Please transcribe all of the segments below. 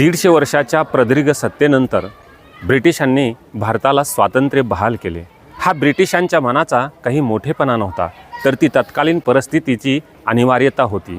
दीडशे वर्षाच्या प्रदीर्घ सत्तेनंतर ब्रिटिशांनी भारताला स्वातंत्र्य बहाल केले. हा ब्रिटिशांच्या मनाचा काही मोठेपणा नव्हता तर ती तत्कालीन परिस्थितीची अनिवार्यता होती.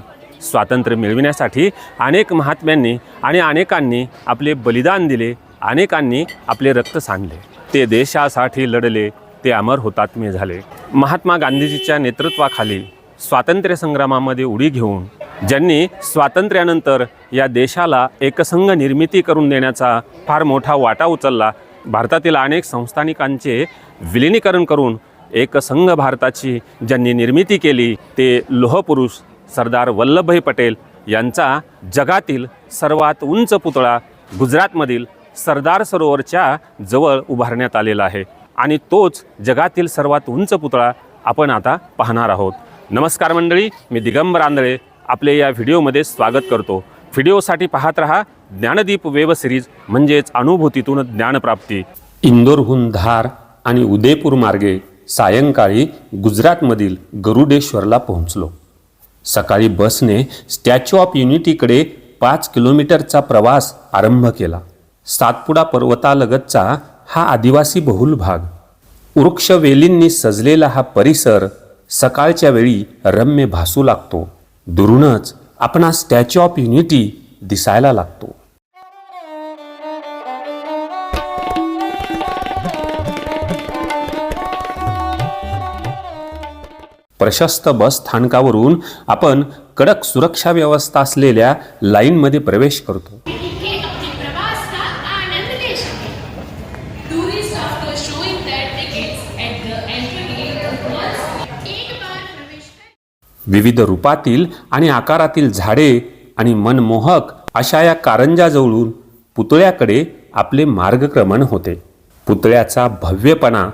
स्वातंत्र्य मिळविण्यासाठी अनेक महात्म्यांनी आणि अनेकांनी आपले बलिदान दिले अनेकांनी आपले रक्त सांडले. ते देशासाठी लढले ते अमर हुतात्मे झाले. महात्मा गांधीजीच्या नेतृत्वाखाली स्वातंत्र्य संग्रामामध्ये उडी घेऊन ज्यांनी स्वातंत्र्यानंतर या देशाला एकसंघ निर्मिती करून देण्याचा फार मोठा वाटा उचलला. भारतातील अनेक संस्थानिकांचे विलिनीकरण करून एकसंघ भारताची ज्यांनी निर्मिती केली ते लोहपुरुष सरदार वल्लभभाई पटेल यांचा जगातील सर्वात उंच पुतळा गुजरातमधील सरदार सरोवरच्या जवळ उभारण्यात आलेला आहे. आणि तोच जगातील सर्वात उंच पुतळा आपण आता पाहणार आहोत. नमस्कार मंडळी मी दिगंबर आंधळे आपले या व्हिडिओमध्ये स्वागत करतो. व्हिडिओसाठी पाहत रहा ज्ञानदीप वेब सिरीज म्हणजेच अनुभूतीतून ज्ञानप्राप्ती. इंदोरहून धार आणि उदयपूर मार्गे सायंकाळी गुजरातमधील गरुडेश्वरला पोहोचलो. सकाळी बसने स्टॅच्यू ऑफ युनिटीकडे पाच किलोमीटरचा प्रवास आरंभ केला. सातपुडा पर्वतालगतचा हा आदिवासी बहुल भाग. वृक्षवेलींनी सजलेला हा परिसर सकाळच्या वेळी रम्य भासू लागतो. दुरूनच आपणा स्टॅच्यू ऑफ युनिटी दिसायला लागतो. प्रशस्त बस स्थानकावरून आपण कडक सुरक्षा व्यवस्था असलेल्या लाईनमध्ये प्रवेश करतो. विविध रूपातील आणि आकारातील झाडे आणि मनमोहक अशा या कारंजाजवळून पुतळ्याकडे आपले मार्गक्रमण होते. पुतळ्याचा भव्यपणा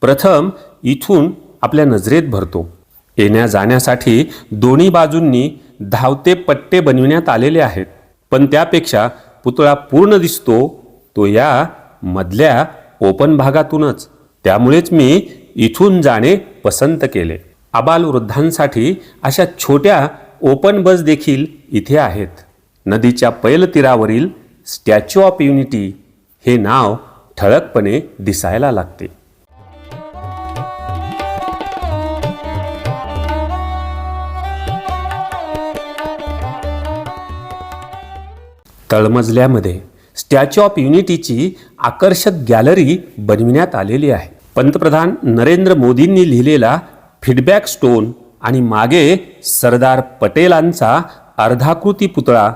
प्रथम इथून आपल्या नजरेत भरतो. येण्या जाण्यासाठी दोन्ही बाजूंनी धावते पट्टे बनविण्यात आलेले आहेत. पण त्यापेक्षा पुतळा पूर्ण दिसतो तो या मधल्या ओपन भागातूनच. त्यामुळेच मी इथून जाणे पसंत केले. आबालवृद्धांसाठी अशा छोट्या ओपन बस देखील इथे आहेत. नदीच्या पैल तीरावरील स्टॅच्यू ऑफ युनिटी हे नाव ठळकपणे दिसायला लागते. तळमजल्यामध्ये स्टॅच्यू ऑफ युनिटीची आकर्षक गॅलरी बनविण्यात आलेली आहे. पंतप्रधान नरेंद्र मोदींनी लिहिलेला फीडबॅक स्टोन आणि मागे सरदार पटेलांचा अर्धाकृती पुतळा.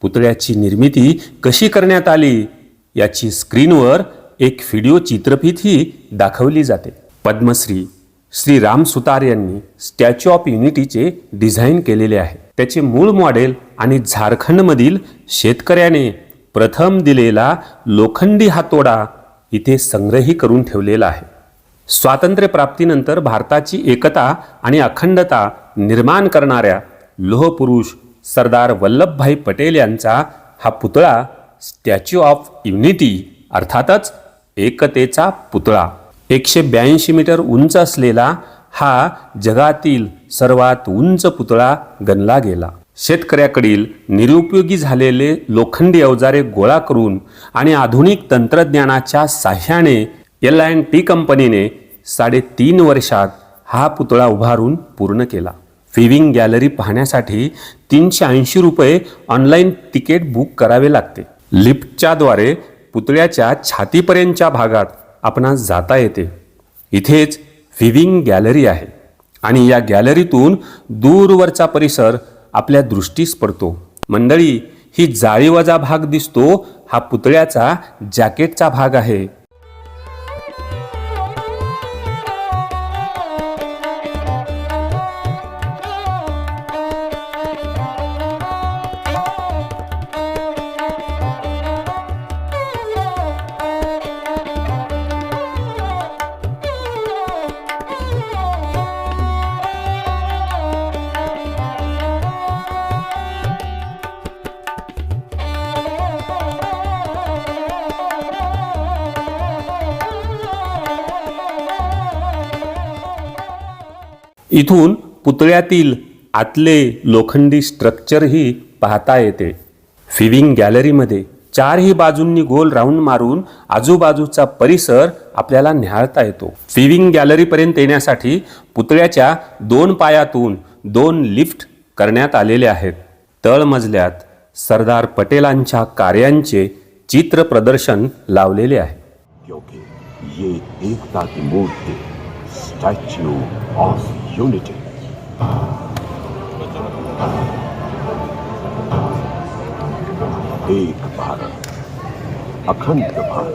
पुतळ्याची निर्मिती कशी करण्यात आली याची स्क्रीनवर एक व्हिडिओ चित्रफितही दाखवली जाते. पद्मश्री श्री राम सुतार यांनी स्टॅच्यू ऑफ युनिटीचे डिझाईन केलेले आहे. त्याचे मूळ मॉडेल आणि झारखंडमधील शेतकऱ्याने प्रथम दिलेला लोखंडी हातोडा इथे संग्रही करून ठेवलेला आहे. स्वातंत्र्यप्राप्तीनंतर भारताची एकता आणि अखंडता निर्माण करणाऱ्या लोहपुरुष सरदार वल्लभभाई पटेल यांचा हा पुतळा स्टॅच्यू ऑफ युनिटी अर्थातच एकतेचा पुतळा. एकशे ब्याऐंशी मीटर उंच असलेला हा जगातील सर्वात उंच पुतळा गणला गेला. शेतकऱ्याकडील निरुपयोगी झालेले लोखंडी अवजारे गोळा करून आणि आधुनिक तंत्रज्ञानाच्या साह्याने एल अँड टी कंपनीने साडेतीन वर्षात हा पुतळा उभारून पूर्ण केला. फिविंग गॅलरी पाहण्यासाठी तीनशे ऐंशी रुपये ऑनलाईन तिकीट बुक करावे लागते. लिफ्टच्याद्वारे पुतळ्याच्या छातीपर्यंतच्या भागात आपणास जाता येते. इथेच विविंग गॅलरी आहे आणि या गॅलरीतून दूरवरचा परिसर आपल्या दृष्टीस पडतो. मंडळी ही जाळीवजा भाग दिसतो हा पुतळ्याचा जॅकेटचा भाग आहे. इथून पुतळ्यातील आतले लोखंडी स्ट्रक्चरही पाहता येते. फिविंग गॅलरीमध्ये चारही बाजूंनी गोल राऊंड मारून आजूबाजूचा परिसर आपल्याला न्याहाळता येतो. फिविंग गॅलरीपर्यंत येण्यासाठी पुतळ्याच्या दोन पायातून दोन लिफ्ट करण्यात आलेले आहेत. तळमजल्यात सरदार पटेलांच्या कार्यांचे चित्र प्रदर्शन लावलेले आहे. क्योंकि ये एकता की Statue of Unity. एक भारत अखंड भारत.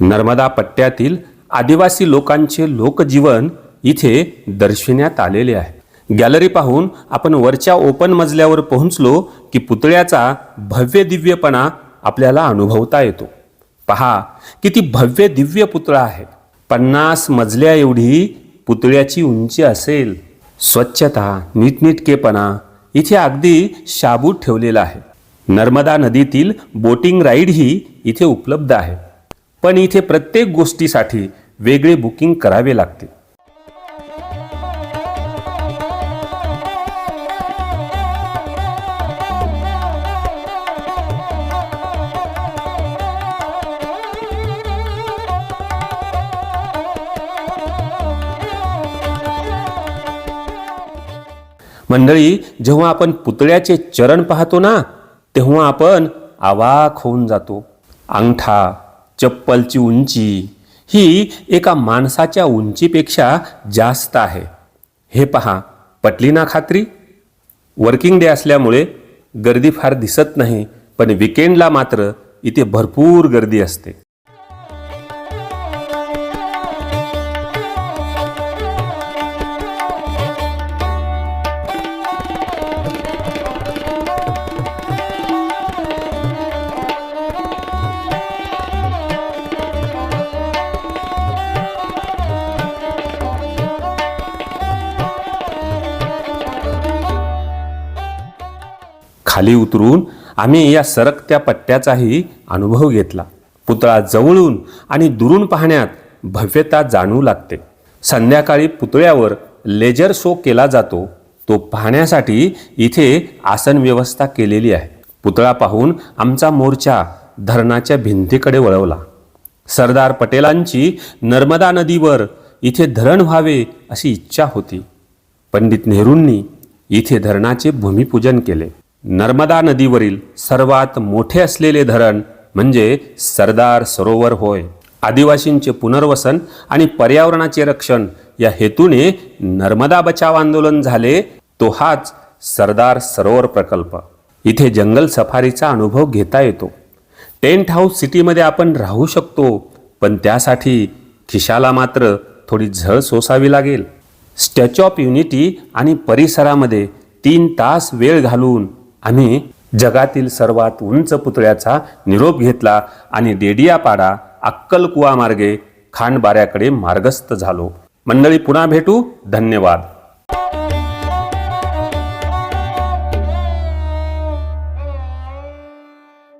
नर्मदा पट्ट्यातील आदिवासी लोकांचे लोकजीवन इथे दर्शविण्यात आलेले आहे. गॅलरी पाहून आपण वरच्या ओपन मजल्यावर पोहोचलो की पुतळ्याचा भव्य दिव्यपणा आपल्याला अनुभवता येतो. पहा किती भव्य दिव्य पुतळा आहे. पन्नास मजल्या एवढी पुतळ्याची उंची असेल. स्वच्छता नीटनीटकेपणा इथे अगदी शाबूत ठेवलेला आहे. नर्मदा नदीतील बोटिंग राईडही इथे उपलब्ध आहे. पण इथे प्रत्येक गोष्टीसाठी वेगळे बुकिंग करावे लागते. मंडळी जेव्हा आपण पुतळ्याचे चरण पाहतो ना तेव्हा आपण आवाक होऊन जातो. अंगठा चप्पलची उंची ही एका माणसाच्या उंचीपेक्षा जास्त आहे. हे पहा पटली ना खात्री? वर्किंग डे असल्यामुळे गर्दी फार दिसत नाही पण विकेंडला मात्र इथे भरपूर गर्दी असते. खाली उतरून आम्ही या सरकत्या पट्ट्याचाही अनुभव घेतला. पुतळा जवळून आणि दुरून पाहण्यात भव्यता जाणू लागते. संध्याकाळी पुतळ्यावर लेजर शो केला जातो. तो पाहण्यासाठी इथे आसन व्यवस्था केलेली आहे. पुतळा पाहून आमचा मोर्चा धरणाच्या भिंतीकडे वळवला. सरदार पटेलांची नर्मदा नदीवर इथे धरण व्हावे अशी इच्छा होती. पंडित नेहरूंनी इथे धरणाचे भूमिपूजन केले. नर्मदा नदीवरील सर्वात मोठे असलेले धरण म्हणजे सरदार सरोवर होय. आदिवासींचे पुनर्वसन आणि पर्यावरणाचे रक्षण या हेतूने नर्मदा बचाव आंदोलन झाले तो हाच सरदार सरोवर प्रकल्प. इथे जंगल सफारीचा अनुभव घेता येतो. टेंट हाऊस सिटीमध्ये आपण राहू शकतो पण त्यासाठी खिशाला मात्र थोडी झळ सोसावी लागेल. स्टॅच्यू ऑफ युनिटी आणि परिसरामध्ये तीन तास वेळ घालून आम्ही जगातील सर्वात उंच पुतळ्याचा निरोप घेतला आणि डेडियापाडा अक्कलकुवा मार्गे खांडबाऱ्याकडे मार्गस्थ झालो. मंडळी पुन्हा भेटू. धन्यवाद.